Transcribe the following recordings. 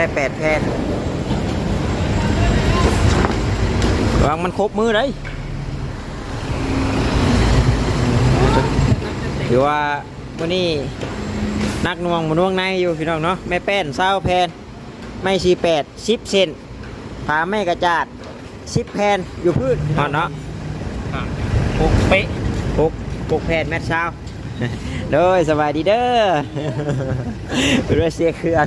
ได้แปดแผ่นวางมันครบมือเลยถือว่ามื่อนี้นักหน่วงมาน่วงในอยู่พี่น้องเนาะแม่แป้นเศร้าแผ่นไม่ชีแปดสิบเซนผาไม่กระจาดสิบแผ่นอยู่พื้นเอาเนาะปุกเป๊ะปุกปุกแผ่นแมทเช้าโดยสบายดีเด้อเป็นว่าเสียเครื่อง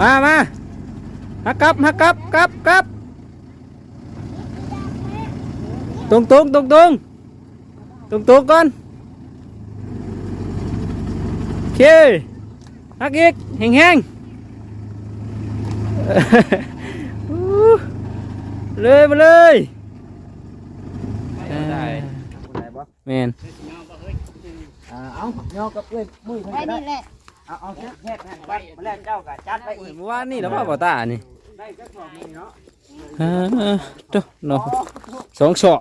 มามาฮักกลับฮักกลับกลับกลับตรงตรงตรงตรงตรงตรงก่อนโอเคฮักอีกแห้งแห้งๆอู้เลยมาเลยได้แมนอ่าเอาย่อกับเอ้ยมือไว้นี่แหละ เอาเอาแค่แผ่นไปมาแล้วเจ้าก็จัดไปอีกเมื่อวานนี่แล้วว่าบ่ตานี่ได้จักสอบนี่เนาะฮ่าเจ้าเนาะสองศอก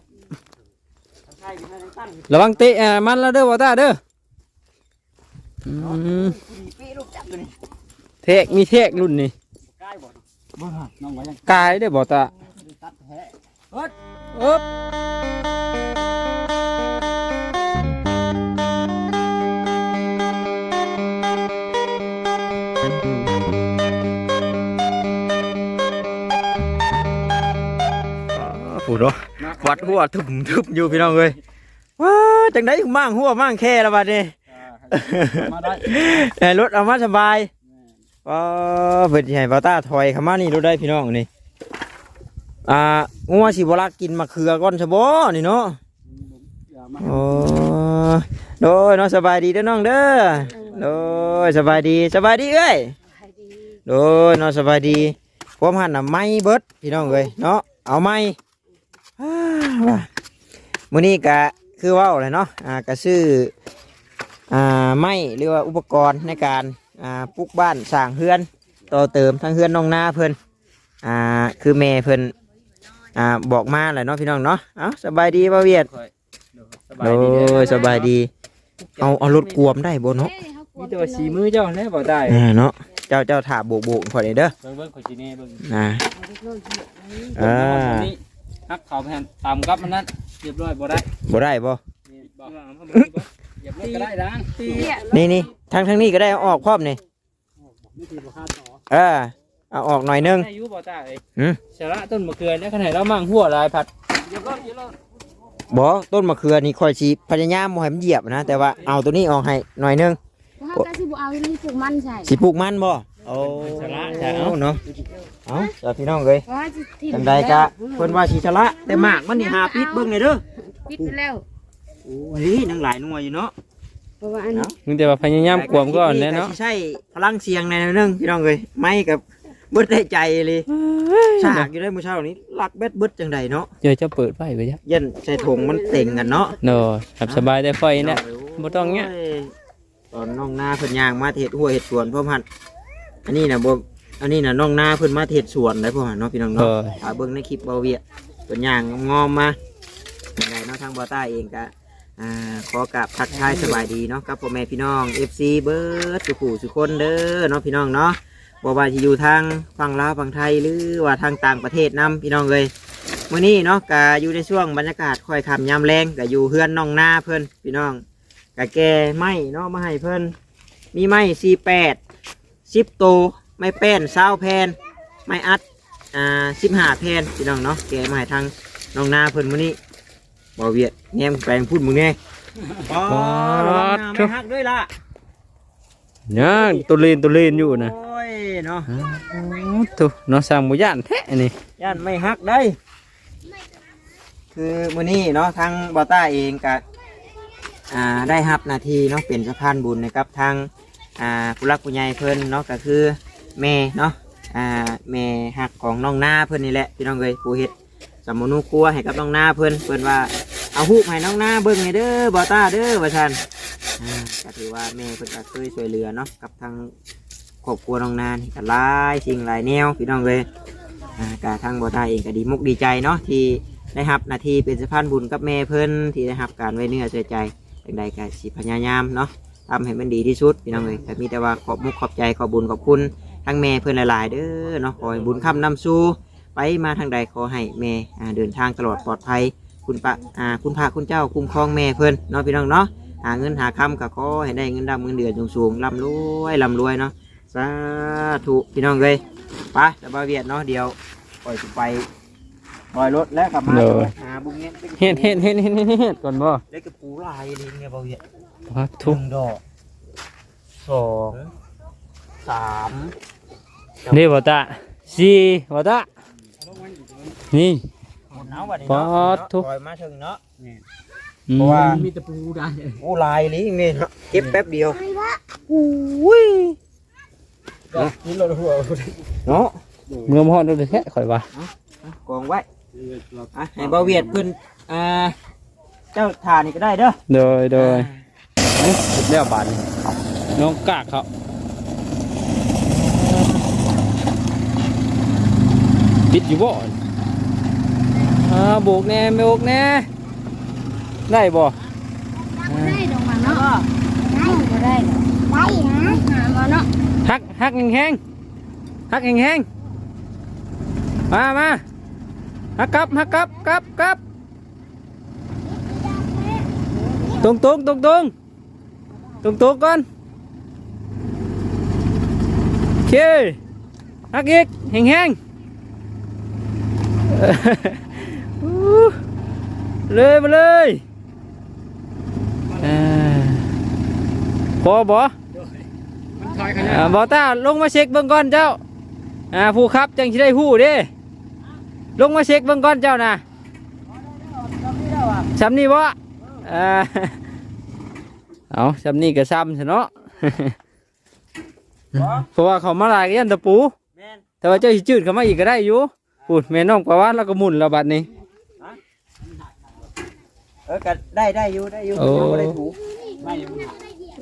ใช่เป็นอะไรตั้งระวังเตะอ่ามันแล้วเด้อบ่ตาเด้ออืมเทกมีเทกรุ่นนี่ใกลบอต้ายได้อบ่ตาตัดแท้อึ๊บผูดวัดหัวทึบทึบอยู่พี่น้องเอ้ยว้าจังไดมั่างหัวมั่างแค่ละบัดนี้มาได้ให้รถเอามาสบายว้าเพิ่นสิให้บ่าวตาถอยเข้ามานี่รถได้พี่น้องนี่อ่างัวสิบ่รักกินมะเขือก่อนซะบ่นี่เนาะโอ้โดยเนาะสบายดีเด้อน้องเด้อโดยสบายดีสบายดีเอ้ยใครดีโดยเนาะสบายดีพร้อมหันน่ะไม้เบิดพี่น้องเอ้ยเนาะเอาไม้ อ้าวว่ะมื้อนี้ก็คือเว้าเลยเนาะอ่าก็ซื้ออ่าไม้หรือว่าอุปกรณ์ในการอ่าปลูกบ้านสร้างเฮือนต่อเติมทั้งเฮือนน้องนาเพิ่นอ่าคือแม่เพิ่นอ่าบอกมาแหละเนาะพี่น้องเนาะเอ้าสบายดีบ่าวเวียดโอ้ยสบายดี เอาเอารถกวมได้บ่เนาะเอ้ยเขากลัวมีแต่ว่าสีมือเจ้าแล้วบ่ได้อ่าเนาะเจ้าเจ้าถาโบกโบกข่อยนี่เด้อเบิ่งเบิ่งข่อยสิแน่เบิ่งอ่าเรื่องที่ไหนอ่านี่ ฮักเขาไปหั่นตามกับมันนั้นเรียบร้อยบ่ได้บ่ได้บ่นี่บอกเหยียบรถก็ได้ดังตีเนี่ยนี่นี่ทางทางนี้ก็ได้เอาออกพร้อมนี่ไม่ตีบ่คาดต่อเออเอาออกหน่อยนึงได้อยู่บ่ตาเอ้ยหืมสาระต้นมะเขือแล้วขนาดเรามั่งหัวลายผัดเหยียบรถเหยียบรถบ่ต้นมะเขือนี่ข่อยสิพยายามบ่ให้มันเหยียบนะ แต่ว่าเอาตัวนี้ออกให้หน่อยนึงเขาก็สิบ่เอาที่ปลูกมันใช่สิปลูกมันบ่โอ้เอาเนาะ เอาเจ้าพี่น้องเอ้ยเพราะว่าสิถิ่มจังใดกะเพิ่นว่าสิชะละแต่หมากมันนี่หาปิดเบิ่งหน่อยเด้อปิดไปแล้ว โอ้ยนังหลายหน่วยอยู่เนาะเพราะว่าอันเนาะมึงแต่ว่าพยายามกวมก่อนแน่เนาะใช่พลังเสียงในอยนึงพี่น้องเอ้ยไม่กับเบิดได้ใจเลยฉากอยู่ได้มื้อเช้านี้ลักเบ็ดเบิดจังใดเนาะเดี๋ยวจะเปิดไฟไปจ้ะเย็นใส่ถุงมันเต็งกันเนาะ โน่ขับสบายได้ไฟเนี่ยบ่ต้องเงี้ยโตอนน้องนาเพิ่นย่างมาเฮ็ดหัวเฮ็ดสวนพ่อพันธุ์อันนี้น่ะบ่ อันนี้น่ะน้องนาเพิ่นมาเฮ็ดสวนได้พ่อพันธุ์เนาะพี่น้องเอเนาะอถ้าเบิ่งในคลิปเบาเวียเพิ่นย่างงอมๆมาจังไดเนาะทางบ่อใต้เองก็อ่าขอกราบทักทายสบายดีเนาะกับพ่อแม่พี่น้อง FC เบิร์ดสุขุสุคนเด้อเนาะพี่น้องเนาะบ่ว่าจะอยู่ทางฝั่งลาวฝั่งไทยหรือว่าทางต่างประเทศนํพี่น้องเลยมื้อนี้เนาะก็อยู่ในช่วงบรรยากาศค่อยค่ำยามแรงก็อยู่เฮือนน้องนาเพิ่นพี่น้องก็แก่ไม้เนาะมาให้เพิ่นมีไม้48 10โตว ไม้แป้น20แผ่นไม้อัดอ่า15แผ่นพี่น้องเนาะแก่มาให้ทางน้องนาเพิ่นมื้อนี้บ่เวียดแง้มแปลงพูดมึงแน่อ๋อระวังหน้าไม่ฮักด้วยล่ะยังตุลีนตุลีนอยู่นะโอ้ยเนาะตุเนาะสร้างบ่ย่านแท้นี่ย่านไม่ฮักได้คือมื้อนี้เนาะทางบอต้าเองก็อ่าได้รับหน้าที่เนาะเป็นสะพานบุญนะครับทางอ่าผู้รักผู้ใหญ่เพิ่นเนาะก็คือ แม่เนาะอ่าแม่ฮักของน้องนาเพิ่อนนี่แหละพี่น้องเอ้ยผู้เฮ็ดสมมนุครัวให้กับน้องนาเพิ่อนเพิ่อนว่าเอาฮูให้น้องนาเบิ่งให้เด้อบอต้าเด้อว่าซั่นอ่าก็ถือว่าแม่เพิ่นก็เคยช่วยเหลือเนาะกับทางครอบครัวน้องนานี่ก็หลายสิ่งหลายแนวพี่น้องเอ้ยอ่ากาทางบอต้าเองก็ดีมุกดีใจเนาะที่ได้รับหนาทีเป็นสะพานบุญกับแม่เพิ่อนที่ได้รับการไว้เนื้อเสียใจอย่างใดก็สิพยายามเนาะทำให้มันดีที่สุดพี่น้องเลยแต่มีแต่ว่าขอบมุกขอบใจขอบบุญขอบคุณ ทั้งแม่เพื่อนหลายๆเด้อเนาะขอให้บุญคำนำสู่ไปมาทางใดขอให้แม่อ่าเดินทางตลอดปลอดภัย คุณปะอ่าคุณพระคุณเจ้าคุ้มครองแม่เพื่อนเนาะพี่น้องเนาะหาเงินหาคำก็ขอให้ได้เงินดำเงินเดือนสูงๆร่ำรวยร่ำรวยเนาะสาธุพี่น้องเลยไปจะบาเวียดเนาะเดี๋ยวปล่อยสิไปปล่อยรถแล้วกลับมาหาบุ้งเงี้ยเฮ็ดเฮ็ดเฮ็ดเฮ็ดเฮ็ดเฮ็ดก่อนบ่ได้กระปูลายเลยเนี่ยบาเวียด พักหทุกนึ่งดอกสองสาม นี่บ่ตาสี่บ่ตานี่หมดหนาวบัดนี้ปอเนาะดทุกปล่อยมาถึงเนาะอืมเพราะว่ามีตะปูได้โอ้ลายเลยนี่เนาะเก็บแป๊บเดียวนี่เราหัวเนาะเมื่อมฮอดดูแท้ข่อยว่ากองไว้อะให้บาเวียดเพิ่นอ่าเจ้าทานนี่ก็ได้เด้อโดยโดยเอ้ยสุดแล้วบาดนี้น้องกากเขา ปิดอยู่บ่อ่าโบกแน่โบกแน่ได้บ่ได้ดอกมันเนาะได้บ่ได้ดอกได้นะหามาเนาะฮักฮักแห้งๆฮักแห้งๆมามาฮักกลับฮักกลับกลับกลับตรงตรงตรงตรงตรงตรงก่อนโอเคฮักอีกแห้งแห้งๆ เอออู้เลยมาเลยอ่าพอบ่มันคอยขนาอ่าดบอต้าลงมาเช็คเบื้องก่อนเจ้าอ่าผู้ครับจังสิได้ผู้เด้ลงมาเช็คเบื้องก่อนเจ้านะซ้ำนี่บ่อ่าเอาซ้ำนี่ก็ซ้ำซะเนาะเพราะว่าเขามาหลายก็ยันตะปูแม่นแต่ว่าเจ้าสิจืดเข้ามาอีกก็ได้อยู่ พูดแม่น้องประวัติแล้วก็หมุนแล้วบัดนี้ เออก็ได้ได้อยู่ได้อยู่โอ้ ยังบ่ได้ถูไม่ยัง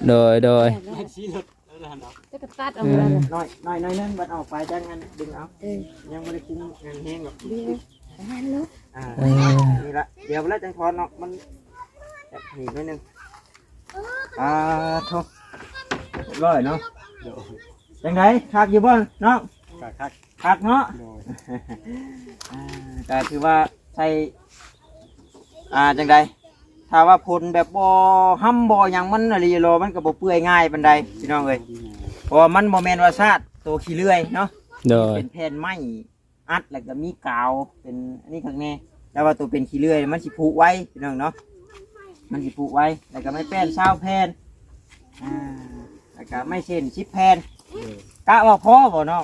โดยโดยไม่ชี้รถแล้วหันออกจะกระตัดออกมาเลยน้อยน้อยน้อยนึงบัดออกไปจังงั้นดึงเอาเออยังบ่ได้คุ้มงานแห้งหรอกดีประมาณเนาะอ่าเออนี่ละเดี๋ยวแล้วจังทอนเนาะมันจะหนีนิดนึงอ่าโทษเรียบร้อยเนาะจังไดคักอยู่บ่เนาะกะคัก คักเนาะ โดยอ่าก็คือว่าใส่อ่าจังไดถ้าว่าผลแบบบ่ห้ำบ่หยังมันอะไรโลมันก็บ่เปื่อยง่ายปานใดพี่น้องเอ้ยเพราะว่ามันบ่แม่นว่าซาดตัวขี้เลื่อยเนาะโดยเป็นแผ่นไม้อัดแล้วก็มีกาวเป็นอันนี้ข้างในแต่ว่าตัวเป็นขี้เลื่อยมันสิผุไว้พี่น้องเนาะมันสิผุไว้แล้วก็ไม่แป้นเช้าแผ่นอ่าแล้วก็ไม่เส้นชิปแผ่นกะว่าพอบ่เนาะ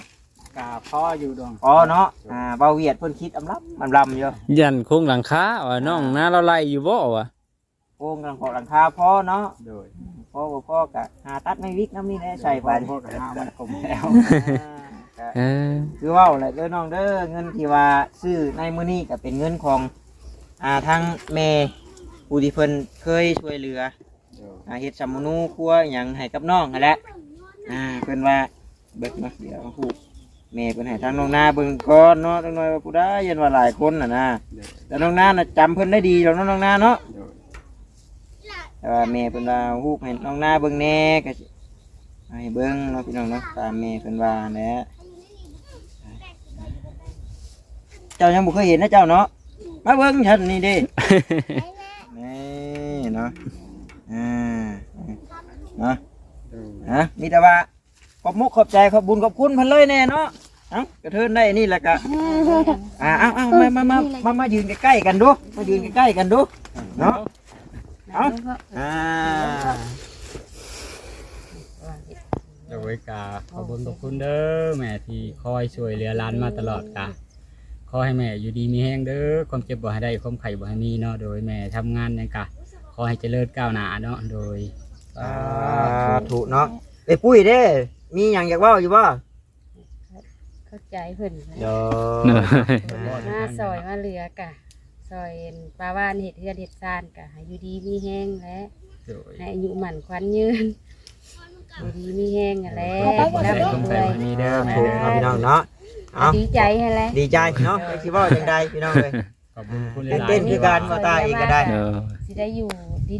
กาพ่ออยู่ดวงอ๋อเนาะอ่าเบาเวียดเพิ่นคิดอำลับมันลำอยู่ยันโครงหลังคาว่าน้องน้าเราไล่อยู่บ่วะโอ่งกำลังขอหลังคาพอเนาะโดยพอบ่พอกะหาตัดไม่วิกน้ำนี่แหละใส่ไปพ่อกับน้ามันกลมแล้วอ่าก็เออคือเว่าแหละเด้อน้องเด้อเงินที่ว่าซื้อในมื้อนี้ก็เป็นเงินของอ่าทางแม่ผู้ที่เพิ่นเคยช่วยเหลืออ่าเฮ็ดสำมนูครัวหยังให้กับน้องนั่นแหละอ่าเพิ่นว่าเบิกเนาะเดี๋ยวพูด แม่เพิ่นให้ทางน้องนาเบิ่งก่อนเนาะจังน้อยว่าผู้ใดยันว่าหลายคนน่ะนะแต่น้องนาน่ะจำเพิ่นได้ดีดอกเนาะน้องนาเนาะโดยแต่ว่าแม่เพิ่นว่าฮูกให้น้องนาเบิ่งแหน่ก็สิให้เบิ่งเนาะพี่น้องเนาะตามแม่เพิ่นว่าแหละเจ้ายังบ่เคยเห็นนะเจ้าเนาะมาเบิ่งฉันนี่เดิ นี่เนาะอ่าเนาะโดยฮะมีแต่ว่า ขอบมุกขอบใจขอบบุญขอบคุณเพิ่นเลยแน่เนาะเอ้ากระเทินได้นี่แหละก็อ่าเอาเอามามามามามายืนใกล้ๆกันดูมายืนใกล้ๆกันดูเนาะเอาอ่าโดยกาขอบคุณขอบคุณเด้อแม่ที่คอยช่วยเหลือหลานมาตลอดกาขอให้แม่อยู่ดีมีแห้งเด้อความเจ็บบ่ให้ได้ความไข่บ่ให้มีเนาะโดยแม่ทำงานหยังกะขอให้เจริญก้าวหน้าเนาะโดยอ่าถูกเนาะไอ้ยปุ้ยเด้ มีอย่างอยากเว่าอยู่บ่เข้าใจเพิ่นเดี๋ยวมาซอยมาเหลือกะซอยปลาวานเห็ดเฮือนเห็ดซานกะให้อยู่ดีมีแห้งและโดยให้อายุหมันควันยืนอยู่ดีมีแห้งอะแหละใส่ร่ำความรใส่วยบ่มีเด้อแม่ถูกเด้เนาะพี่น้อองเนาะเอาดีใจให้แหละดีใจเนาะไอ้สิเว่าจังใดพี่น้องเลยขอบคุณคุณหเต้นลายเต้นคือการมาตายเองก็ได้เออสิได้อยู่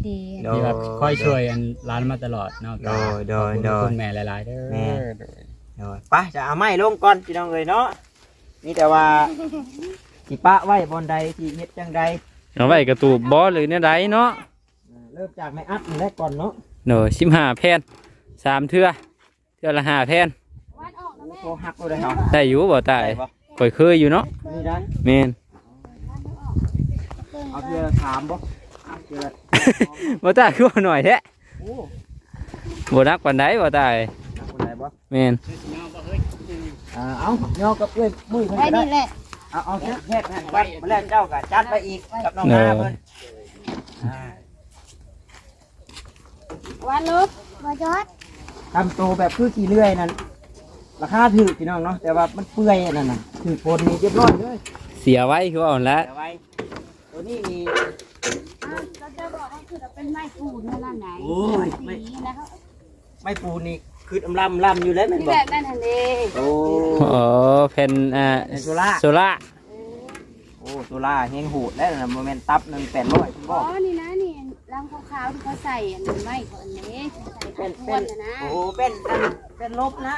ดีโดที่ว่าคอยช่วยอันร้านมาตลอดเนาะโดยโดยขอบคุณโดยคุณแม่หลายๆเด้อแม่ โดยเดี๋ยวไปจะเอาไม้ลงก่อนพี่น้องเอ้ยเนาะนี่แต่ว่าสิปะไว้บนใดที่เฮ็ดจังใดเอาไว้กระตูบบอหรือเนี่ยใดเนาะอ่าเริ่มจากไม้อัดนี่แรกก่อนเนาะหน่อยสิบห้าแผ่นสามเทื่อเทื่อละห้าแผ่นวันออกนะแม่โทรหักเราได้เหรอได้อยู่บ่ตายได้ปะข่อยเคยอยู่เนาะนี่ได้แมนเอาเพื่อถามบ่เอาเพื่อ บ่ตายคือว่าหน่อยแท้โอ้บ่นักปานใดบ่ตายหักคนไหนบ่แมนอ่าเอาเงากับเอ้ยมือเพิ่นไว้ก็ได้นี่แหละเอาเอาแค่แค่แผ่นวัดมาแล้วเจ้าก็จัดไปอีกกับน้องนาเพิ่นอ่าวันลบมาจอดทำโตแบบคือขี้เลื่อยนั่นราคาถูกพี่น้องเนาะแต่ว่ามันเปื่อยอันนั่นน่ะถือโคนนี่เรียบร้อยเลยเสียไว้คือว่าอ่อนละ แต่ไว้ตัวนี้มีเราจะบอ กว่าคือเราเป็นไม้ปูนนั่นน่ะไหนโอ้ยไม่ สีนะครับไม่ปูนี่คืออำลำลำอยู่แล้วแม่นที่บอแบกบนั่นน่ะเองโอ้อ๋อแผ่นอ่าเป็นโซล่าโซล่าโอ้โซล่าเฮงหูดแล้วนะโมเมนตับหนึ่งแปดร้อยคุณบอ๋ออกนี่นะนี่รังขาวๆที่เขาใส่อันไม้เขาอันนี้ใส่เป็อันดทเป็วนนนะนะโอ้เป็นอันเป็นลบนะ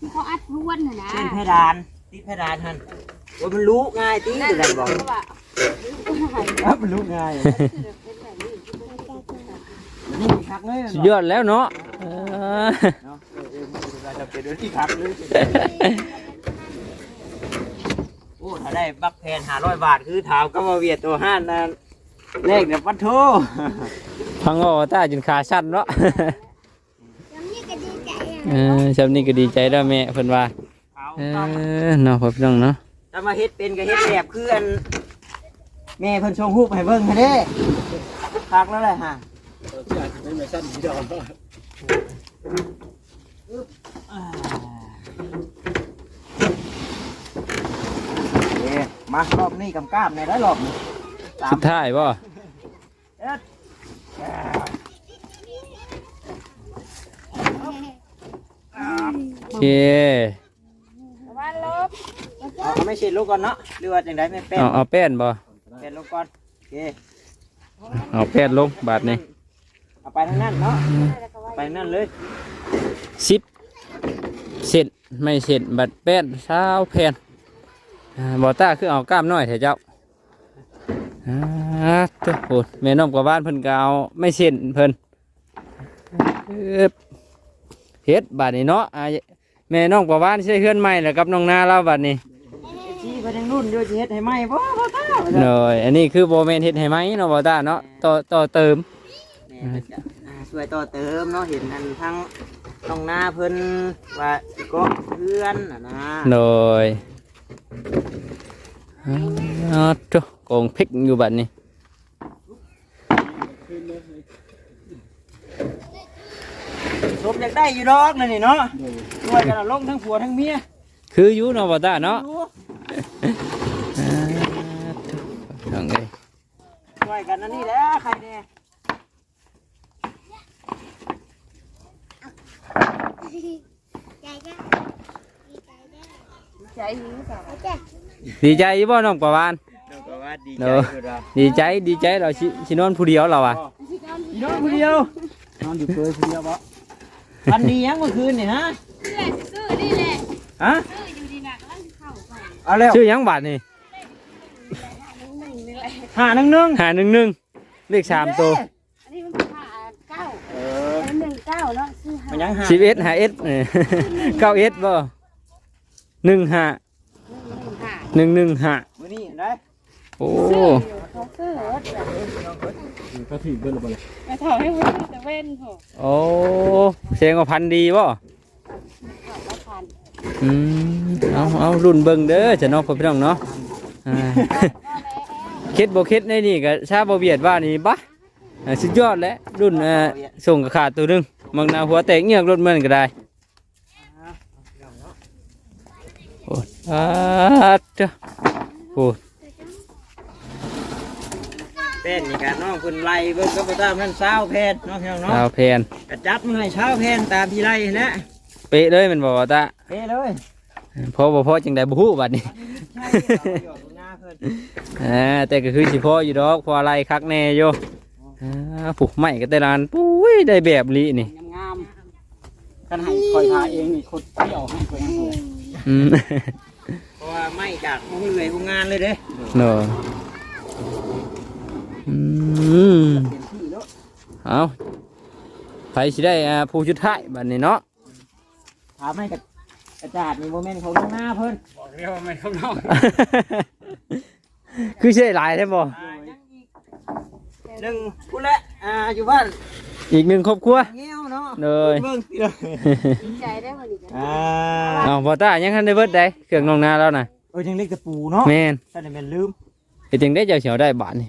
ที่เขาอัดทวนนะนะเป็นเพดานติดเพดานฮันโอ้ยมันรู้ง่ายตีนั่นอยู่ไหนบอกเขาว่าครับมันรู้ง่าย คือเป็นแบบนี้ นี่มีคักเลยสุดยอดแล้วเนาะเออเนาะเออเออมันจะเป็นเรื่องที่คักเลยโอ้ถ้าได้บักแพนห้าร้อยบาทคือถามก็มาเวียดตัวห้านนั่นเลขเดี๋ยวปัดโทพังว่าตาจนขาสั้นเนาะเออจำนี่ก็ดีใจแล้วแม่เพิ่นว่าเอาเอเอาอเนาะพ่อพี่น้องเนาะถ้ามาเฮ็ดเป็นก็เฮ็ดแบบคืออันแม่เพิ่นชงฮูปให้เบิ่งให้เด้คักแล้วแหละฮะ อ่าโอเคมารอบนี้กำกามในได้รอบนี้สาม สุดท้ายบ่เอ็ดอ่าโอเควันลบเอาเอาไม่ฉีดลูกก่อนเนาะหรือว่าจังไดไม่เป็นเอาเอาแป้นบ่เป็นลูกก่อนโอเคเอาแป้นลงบาทนี้ เอาไปทางนั้นเนาะไปทางนั้นเลยสิบเส้นไม่เส้นบัดแป้นเช้าแผ่นอ่าบ่ตาคือเอากล้ามน้อยเถอะเจ้าอ่าตัวโหดแม่น้องกว่าบ้านเพิ่นก็เอาไม่เส้นเพิ่นอึ๊บเฮ็ดบาดนี้เนาะอ่าแม่น้องกว่าบ้านใช้เฮือนใหม่แล้วกับน้องนาเราบัดนี้ชี้ไปทางรุ่นด้วยสิเฮ็ดให้ไหมบ่บ่ตาเนยอันนี้คือโบแมนเฮ็ดให้ไหมเนาะบ่ตาเนาะต่อต่อเติม แม่ก็จะอ่าช่วยต่อเติมเนาะเห็นอันทั้งต้องหน้าเพิ่นว่าสิก็เพื่อนน่ะนะโดยอ๋อจ้ะโกงพริกอยู่บัดนี้สมอยากได้อยู่ดอกนั่นนี่เนาะช่วยกันเอาลงทั้งผัวทั้งเมียคืออยู่เนาะบ่ตาเนาะดูอ่าจ้ะเอาไงช่วยกันอันนี้แหละใครแน่ ใจหิวสองดีใจอยู่บ่น้องประวานเดี๋ยวก็ว่าดีเนใจอะคือเราดีใจดีใจเราสิสินอนผู้เดียวเราอะอีน้องคนเดียวนอนอยู่เคยคนเดียวบ่วันดียังเมื่อคืนนี่ฮะนี่แหละซื้อนี่แหละฮะซื้ออยู่ดีนะกำลังเข้าไปเอาแล้วชื่อหยังบัดนี่หนึ่งนี่แหละหาหนึ่งหนึ่งหาหนึ่งหนึ่งเลขสามตัว มันยังหาสิบเอ็ดหาเอ็ดเออเก้าเอ็ดบ่หนึ่งห้าหนึ่งห้าหนึ่งหนึ่งห้ามื้อนี้ได้โอ้เขาซื้อรถแบบก็ถือเบิ่งบ่เลยไปถอยให้เว้นแต่เว้นโหโอ้เสียงว่าพันธุ์ดีบ่เขาละพันอืมเอาเอารุ่นเบิ่งเด้อจะเน้องพ่อพี่น้องเนาะอ่าคิดบ่คิดในนี่ก็ชาบ่เบียดว่านี่บะอ่าสุดยอดแล้วรุ่นเอ่อส่งกระขาดตัวหนึง มังนาหัวแตกเงือกรถเหมือนก็ได้โอ้อาจ้ะโอ้เป็นนี่กันน้องคุณไล่เบิ่งก็บ่ตามนั่นเช้าแพนน้องพี่น้องเนาะดาวแพนกระจัดมาให้เช้าแพนตามที่ไล่แหละเป๊ะเลยแมันบอกว่าตาเป้เลยพอบ่พอจังไดบ่ฮู้บัดนี้ใช่เอาหยอดหน้าเพิ่นอ่าแต่ก็คือสิพออยู่ดอกพออะไรคักแน่อยู่อ่าผูกไม้ก็แต่ลานปุ้ยได้แบบลีนี่งามข กันให้คอยพาเองนี่คนที่เอาให้คนนั้นเลยอืมเพราะว่าไม่จากห้องเรื่อยห้องงานเลยเด้โดยอืมเต็มที่แล้วเอาไผสิได้อ่าผู้ชุดท้ายบัดนี้เนาะถามให้กับกระจาดนี่โมเมนต์เขาลงหน้าเพิ่นบอกเรียกว่าไม่ข้างนอกคือใช่หลายใช่บ่หนึ่งพูดละอ่าอยู่บ้าน อีกหนึ่งครอบครัวเงี้ยวเนาะเลยเบิ่งสิเลยดีใจได้วันนี้กันอ่าเอาบ่ตายังทันได้เบิดได้เครื่องนองนาแล้วน่ะเออยังเล็กตะปูเนาะแม่นท่านได้แม่นลืมเฮ็ดจังได้เจ้าเสียวได้บาทนี่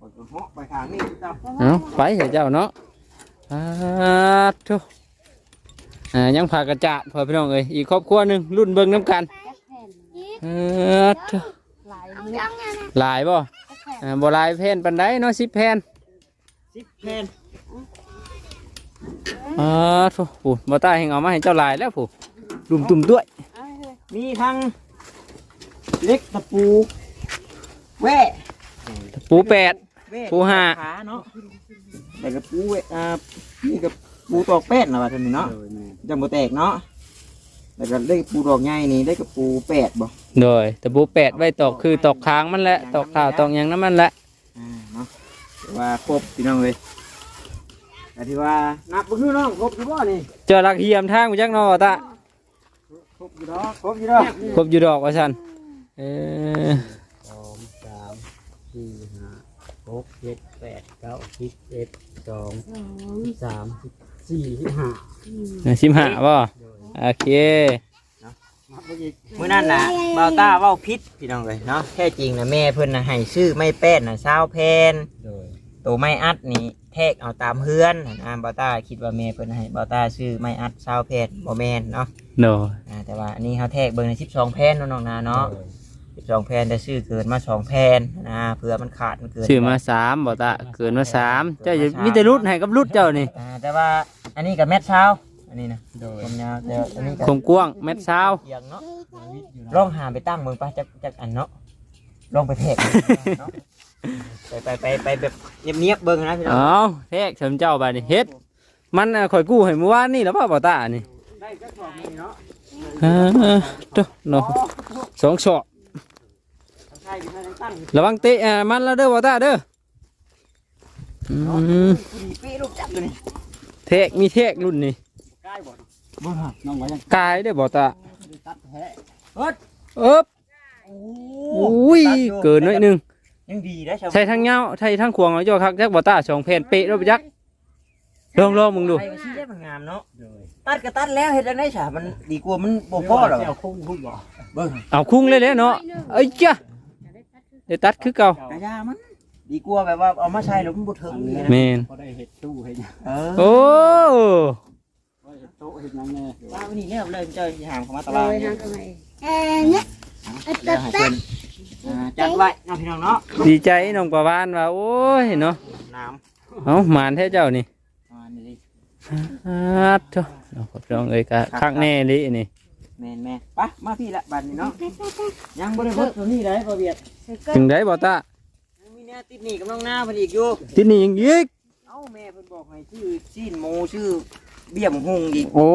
กดเหาะไปทางนี้เจ้าเอาไปเถอะเจ้าเนาะอ่าทุอ่ายังพากระจาดพอพี่น้องเอ้ยอีกครอบครัวหนึงรุ่นเบิ่งน้ำกันแจ็คแผ่นเออทุหลายเม็ดหลายบ่แจ็คแผ่นอ่าบ่หลายแผ่นปานใดเนาะ10แผ่นสิบแผ่น อ่าทุผู้บ่ตาแห่งเอามาให้เจ้าหลายแล้วผู้ลุมตุ่มด้วยเอาให้เลยมีทั้งเล็กตะปูแว่ปูแปด แว่ปูห้า ขาเนาะแต่กับปูแว่อ่านี่กับปูตอกแป้นนะว่าท่านนี่เนาะโดยแม่จังบ่แตกเนาะแล้วก็ได้ปูดอกใหญ่นี่ได้กับปูแปดบ่โดยแต่ปูแปดไว้ตอกคือตอกค้างมันแหละตอกข้าวตอกหยังน้ำมันแหละอ่าเนาะถือว่าครบพี่น้องเลย แต่ที่ว่านับบ่คือน้องครบอยู่บ่นี่เจอลักเฮียมทางมาจักเนาะว่าตาครบอยู่ดอกครบอยู่ดอกครบอยู่ดอกว่าซั่นเออสองสามสี่ห้าหกเจ็ดแปดเก้าสิบเอ็ดสองสองสิบสามสิบสี่สิบห้าสิบห้าบ่โอเคมาเมื่อกี้มื้อนั้นน่ะบ่าวต้าเว้าผิดพี่น้องเลยเนาะแท้จริงน่ะแม่เพิ่นน่ะให้ชื่อไม่แป้นน่ะ20แผ่นโดย ตัวไม่อัดนี่แทกเอาตามเฮือนนะบ่าวต้าคิดว่าแม่เพิ่นให้บ่าวต้าชื่อไม่อัด20แผ่นบ่แม่นเนาะโดยอ่าแต่ว่าอันนี้เฮาแทกเบิ่งใน12แผ่นเนาะน้องนาเนาะโดย12แผ่นแต่ชื่อเกินมาสองแผ่นนะเผื่อมันขาดมันเกินซื้อมาสามบ่ตาเกินมาสามเจ้าจะมีแต่รุดให้กับรุดเจ้านี่อ่าแต่ว่าอันนี้กับแมทเช้าอันนี้นะโดยผมยาวแต่อันนี้คมกว้างเม็ดเช้าเอียงเนาะลองหาไปตั้งเมืองปะจักจักอันเนาะลองไปแทกเนาะ ไปไปไปไปแบบเนียบๆเบิ่งนะพี่น้องเอาแทกเสริมเจ้าบาดนี่เฮ็ด มันน่ะข่อยกู้ให้เมื่อวานนี่แล้วป่ะบ่ตานี่ได้จักสองนี่เนาะอ่าโตเนาะสองศอกใช่พี่น้องตั้งระวังเตะอ่ามันแล้วเด้อบ่ตาเด้ออืมดีปีลูกจับอยู่นี่เทกมีเทกรุ่นนี่ใกล้บ่บ่ฮะน้องว่ายังกายเด้อบ่ตาได้ตัดแท้เฮ้ยเอ๊บโอ้อุ้ยเกินหน่อยหนึง ยังดีได้ชาวใช้ทั้งเงาใช้ทั้งควงเอาจ้คักจักบ่ตาสองแผ่นเป๊ะแล้วบ่จักลองลองมึงดูไปก็ชี้ได้มันงามเนาะโดยตัดก็ตัดแล้วเฮ็ดจังได๋ฉะมันดีกว่ามันบ่พอหรอกเอาคุ้งพุ่งบ่เบิ่งเอาคุ้งเลยแหละเนาะเอ้ยจ้ะได้ตัดคือเก่ากระยามันดีกว่าแบบว่าเอามาใช้แล้วมันบ่ถึงนี่นะแม่นพอได้เห็ดตู้เห็ดหยังเออโอ้พอเห็ดโต๊ะเห็ดหยังแน่ว่าวันนี้แล้วเลยเจ้าสิหามเข้ามาตโรลาดยเนี่ยทางตรงไหนแล้วให้เพิ่นอ่า จัดไว้เนาะพี่น้องเนาะดีใจน้องประวานว่าโอ้ยเนาะน้เอ้าหมานแท้เจ้านี่ำอ่านี่ดิอาดโถ่เอาขอบน้องเอ้ยกะคักแน่ลินี่แม่นแม่ไปะมาพี่ละบัดนี้เนาะยังบ่ได้เบิดตัวนี้ได้บ่เวียดเซอร์เกิถึงได้บ่ตายังมีแนวติดหนี้กับน้องหน้าเพิ่นอีกอยู่ ที่นี่ยังยิกเอ้าแม่เพิ่นบอกให้ชื่อซีนหมูชื่อ เบี้ยมหงอีกโอ้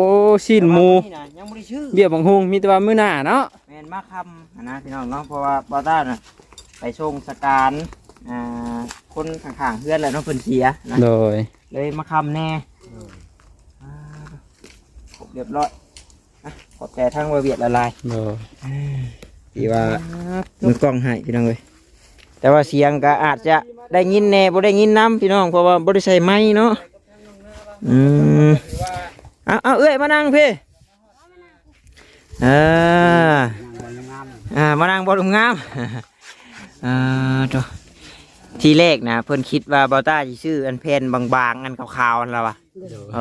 สิ้นหมูแต่ว่านี่นะยังบ่ได้ชื่อเบี้ยบังฮุงมีแต่ว่ามื้อหน้าเนาะแม่นมาคำอะนะพี่น้องเนาะเพราะว่าบอต้าน่ะไปชงสการอ่าคนข้างๆเพื่อนแหละเนาะเพิ่นเสียนะ โดย เลยมาคำแน่อ่าครบเรียบร้อยอะขอบใจทั้งวาเวียดละลายโดยที่ว่ามือกล้องให้พี่น้องเลยแต่ว่าเสียงก็อาจจะได้ยินแน่บ่ได้ยินน้ำพี่น้องเพราะว่าบ่ได้ใส่ไม้เนาะ อืมเอาเอาเอ้ยมานั่งพี่อ่ายังงามอ่ามานั่งบอลงามอ่าตัวทีแรกนะเพิ่นคิดว่าบอต้าสิชื่ออันเพนบางๆอันขาวๆอันละวะโดยเอ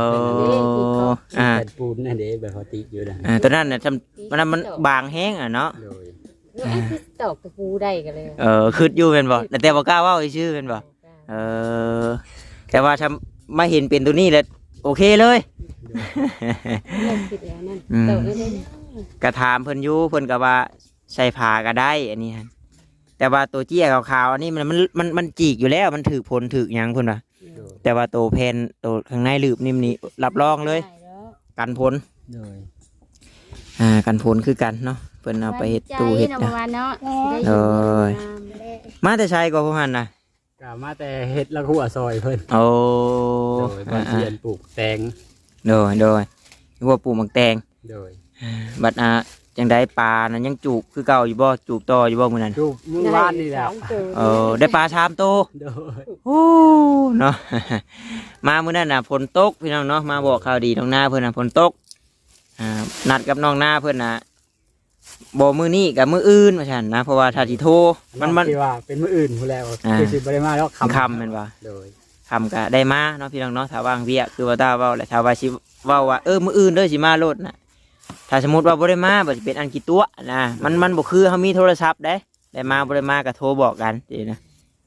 ออ่าแผ่นปูนนั่นเด้แบบเขาติดอยู่นะอ่าตอนนั้นน่ะทำมันมันบางแห้งอะเนาะโดยไอ้ที่ตอกตะปูได้กันเลย เออคืดอยู่เป็นบ่แต่แต่บ่กล้าเว่าชื่อเป็นบ่เออแต่ว่าทำ มาเห็นเป็นตัวนี้แล้วโอเคเลยเลิกผิดแล้วนั่นอืมตอกไม่ได้กระถามเพิ่นอยู่เพิ่นก็ว่าใส่ผ้าก็ได้ อันนี้ฮะแต่ว่าตัวเจี้ยขาวๆอันนี้มันมันมันมันจีกอยู่แล้ว มันถือผลถือหยังเพิ่นว่าโดยแต่ว่าตัวเพนตัวข้างในลืบนิ่มนี่รับรองเลยได้แล้วกันผลโดยอ่ากันผลคือกันเนาะเพิ่นเอาไปเฮ็ดตู้เฮ็ดใจนะ เนาะว่าเนาะโอ้ยมาแต่ชัยก็พวกหันนะ ก็มาแต่เฮ็ดละหัวซอยเพิ่นโอ้โดยบ้านอ่าเรียนปลูกแตงๆโดยโดยหัวปลูกหมักแตงโดยบัดอ่าจังได้ปลานั้นยังจูบคือเก่าอยู่บ่จูบต่ออยู่บ่มื้อนั้นจูบมื้อวานนี่แหละสองตัวเออได้ปลาชามโตโดยโอ้เนาะมามื้อนั้นน่ะฝนตกพี่น้องเนาะมาบอกข่าวดีน้องหน้าเพิ่นน่ะฝนตกอ่านัดกับน้องหน้าเพิ่นน่ะ บ่มื้อนี้กับมื้ออื่นว่าซั่นนะ เพราะว่าถ้าสิโทรมันมันคิดว่าเป็นมื้ออื่นพู้นแล้วอ่า คือสิบ่ได้มาแล้วคำคำแม่นว่าโดยคำก็ได้มาเนาะพี่น้องเนาะถ้าว่างเวียกคือว่าตาเว้าแหละถ้าว่าสิเว้าว่าเออมื้ออื่นเด้อสิมาโลดน่ะถ้าสมมุติว่าบ่ได้มาบ่สิเป็นอันกี่ตัวนะมันมันบ่คือเฮามีโทรศัพท์เด้ได้มาบ่ได้มาก็โทรบอกกันสินะ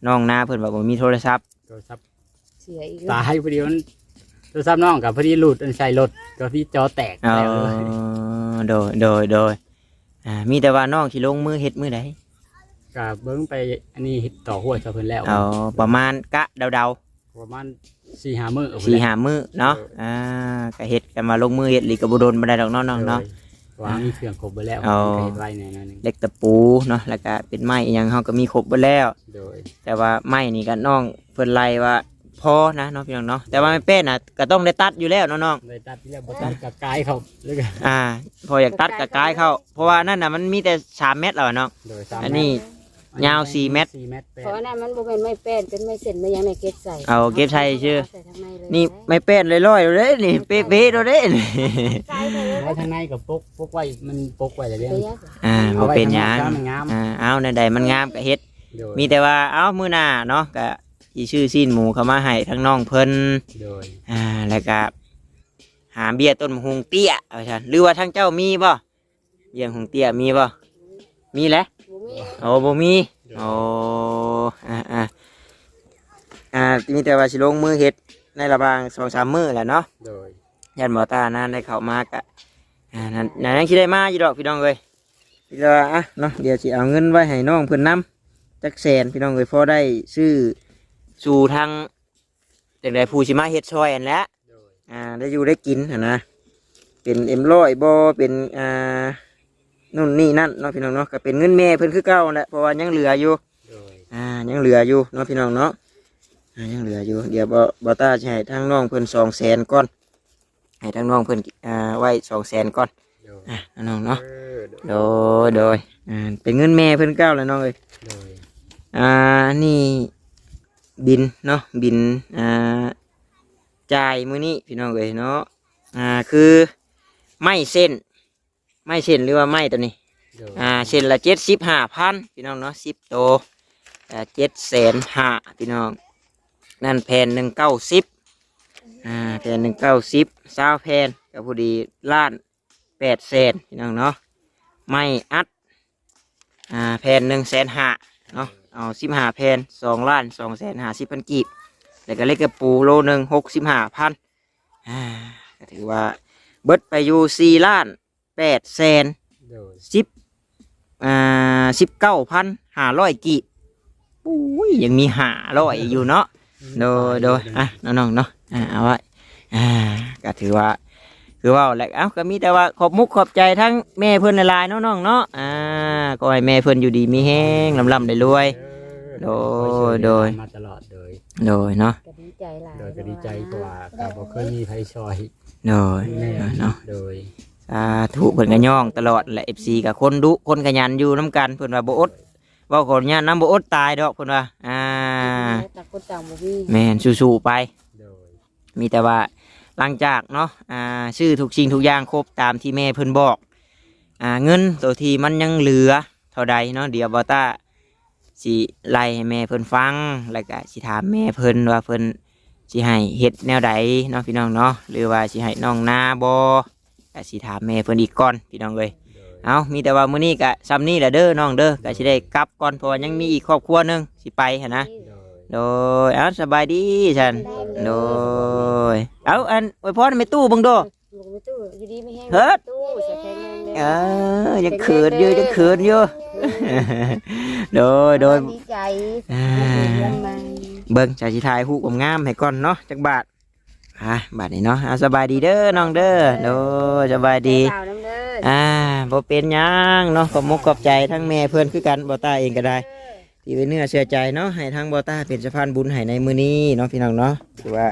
น้องหน้าเพิ่นว่าบ่มีโทรศัพท์โทรศัพท์เสียอีกตายพอดีมันโทรศัพท์น้องกับพอดีหลุดอันใส่รถก็พี่จอแตกเอแล้วเลยอโดยโดยโดย อ่ามีแต่ว่าน้องสิลงมือเฮ็ดมือใดก็เบิ้งไปอันนี้เฮ็ดต่อหัวเจ้าเพิ่นแล้วเอาประมาณกะเดาประมาณสี่ห้ามื้อๆสี่หามือเนาะอ่าก็เฮ็ดกันมาลงมือเฮ็ดหลีก็บ่โดนบ่ได้ดอกเนาะน้องเนาะ วางมีเครื่องครบไปแล้วเอาก็เฮ็ดไว้ในนั้นหนึงเหล็กตะปูเนาะแล้วก็เป็นไม้อหยังเฮาก็มีครบเบิดแล้ว โดยแต่ว่าไม้นี่ก็น้องเพิ่นไล่ว่า พอนะเนาะพี่น้องเนาะแต่ว่าไม่เป็นน่ะก็ต้องได้ตัดอยู่แล้วเนาะน้องเลยตัดที่แล้วบ่ตัดกับกายเขาเลยกันอ่า พออยากตัดก็กายเข้า เพราะว่านั่นน่ะมันมีแต่3เมตรแล้วอะเนาะโดยสามอันนี้ ยาวสี่เมตร สี่เมตรแปดเพราะอันนั้นมันบ่เป็นไม้แป้นเป็นไม้เส้นไม้หยังในเก็บใส่เอาเก็บใส่ชื่อ ใส่ทางในเลยนี่ไม่เป็นเลยร้อยๆเลยนี่เป๊ะๆเลยนี่ใส่ไปเลยไว้ทางในกับปกปกไว้มันปกไว้แต่เรื่อง ไปยังอ่าบ่เป็นหยังเอาไว้ทางนอกมันงาม อ่าเอาในใดมันงามก็เฮ็ด โดยมีแต่ว่าเอามื้อหน้าเนาะก็ สิชื่อซีนหมูเข้ามาให้ทั้งน้องเพิ่นโดยอ่าแล้วก็หาเบี้ยต้นมะฮุงเตี้ยเอาซั่นหรือว่าทั้งเจ้ามีบ่เบี้ยมะฮุงเตี้ยมีบ่มีแหละบ่มีโอ้บ่มีโอ้อ่าอ่าอ่ามีแต่ว่าสิลงมือเฮ็ดในระบาง2-3มื้อแหละเนาะโดยยันหมอตานั่นได้เข้ามากะอ่านั่นนั่นยังคิดได้มาอยู่ดอกพี่น้องเลยพี่น้องอะเนาะเดี๋ยวสิเอาเงินไว้ให้น้องเพิ่นนำจักแสนพี่น้องเลยพอได้ซื้อ สู่ทางจังไดผู้สิมาเฮ็ดซอยอันแหล้วโดยอ่าได้อยู่ได้กินหั่นนะเป็นเอ็มร้อยบ่เป็นอ่านู่นนี่นั่นเนาะพี่น้องเนาะก็เป็นเงินแม่เพิ่นคือเก่าแหละเพราะว่ายังเหลืออยู่โดยอ่ายังเหลืออยู่เนาะพี่น้องเนาะอ่ายังเหลืออยู่เดี๋ยวบ่บ่ตาจะให้ทางน้องเพิ่นสองแสนก่อนให้ทางน้องเพิ่นอ่าไว้สองแสนก่อนโดยอะน้องเนาะเออโดยโดยโดยอ่าเป็นเงินแม่เพิ่นเก้าแล้วน้องเอ้ยโดยอ่านี่ บินเนาะบินอ่าจ่ายมื้อนี้พี่น้องเอ้ยเนาะอ่าคือไม่เส้น ไม่เส้นหรือว่าไม่ตัวนี้โดยอ่าเส้นละเจ็ดสิบห้าพันพี่น้องเนาะสิบโตอ่าเจ็ดแสนห้าพี่น้อง นั่นแผ่นหนึ่งเก้าสิบอ่าแผ่นหนึ่งเก้าสิบสาวแผ่นก็พอดีล้านแปดแสนพี่น้องเนาะไม่อัดอ่าแผ่นหนึ่งแสนห้าเนาะ เอาสิบห้าแผ่นสองล้านสองแสนห้าสิบพันกีบแล้วก็เล็กกระปูโลหนึ่งหกสิบห้าพันอ่าก็ถือว่าเบิดไปอยู่สี่ล้านแปดแสนโดยสิบอ่าสิบเก้าพันห้าร้อยกีบอุ้ยยังมีห้าร้อยอยู่เนาะโดยโดยอะน้องๆเนาะอ่าเอาไว้อ่าก็ถือว่า คือว่าแหละเอ้าก็มีแต่ว่าขอบมุกขอบใจทั้งแม่เพื่อนหลายๆเน้องๆเนาะอ่าก็ให้แม่เพื่อนอยู่ดีมีแห้งลำลำได้รวย โดยโดย มาตลอดโดย โดยเนาะก็ดีใจหลายโดยก็ดีใจเพราะว่าก็บ่เคยมีไผซอยโดยแม่เนาะโดยสาธุเพิ่นก็ย่องตลอดแหละ FC กับคนดุคนขยันอยู่น้ำกันเพิ่นว่าบ่อดเว่าขออนุญาตน้ำบ่อดตายดอกเพิ่นว่าอ่าต่างคนต่างบ่มีแม่นสู้ๆไป โดย มีแต่ว่า หลังจากเนาะอ่าชื่อทุกสิ่งทุกอย่างครบตามที่แม่เพิ่นบอกอ่าเงินตัวที่มันยังเหลือเท่าใดเนาะเดี๋ยวบอต้าสิไล่ให้แม่เพิ่นฟังแล้วก็สิถามแม่เพิ่นว่าเพิ่นสิให้เฮ็ดแนวใดเนาะพี่น้องเนาะหรือว่าสิให้น้องนาบ่ก็สิถามแม่เพิ่นอีกก่อนพี่น้องเอ้ยโดยเอามีแต่ว่ามื้อนี้ก็ซ้ำนี้แหละเด้อน้องเด้อก็สิได้กลับก่อนเพราะว่ายังมีอีกครอบครัวหนึงสิไปหั่นนะ โดยโดยเอาสบายดีฉันโดยเอาอันไว้พรไม่ตู้เบังโดลงไปตู้อยู่ดีไม่แห้งเฮ็ดตู้ใส่แข็งแรงเลยเออยังเขินอยู่ยังเขินอยู่โดยโดยดีใจอ่าเงินมาเบิ่งชาชิทายหูกงามๆให้ก่อนเนาะจักบาทอะบัดนี้เนาะเอาสบายดีเด้อน้องเด้อโดสบายดีสาวน้ำเด้ออ่าบ่เป็นหยังเนาะขอบมุกขอบใจทั้งแม่เพื่อนคือกันบ่ตาเองก็ได้ ที่เป็นเนื้อเชื่อใจเนาะให้ทางบ่ตาเป็นสะพานบุญให้ในมื้อนี้เนาะพี่น้องเนาะถือว่า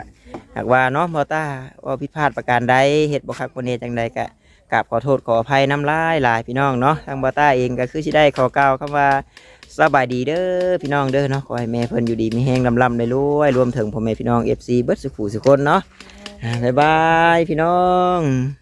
หากว่าเนาะบ่ตาว่าผิดพลาดประการใดเฮ็ดบ่คักบ่เนจังใดก็กราบขอโทษขออภัยน้ำลายหลายพี่น้องเนาะทางบ่ตาเองก็คือสิได้ขอกล่าวคำว่าสบายดีเด้อพี่น้องเด้อเนาะขอให้แม่เพิ่นอยู่ดีมีแฮงลำๆได้รวยรวมถึงพ่อแม่พี่น้อง FC เบิดสุขุสุคนเนาะบ๊ายบายพี่น้อง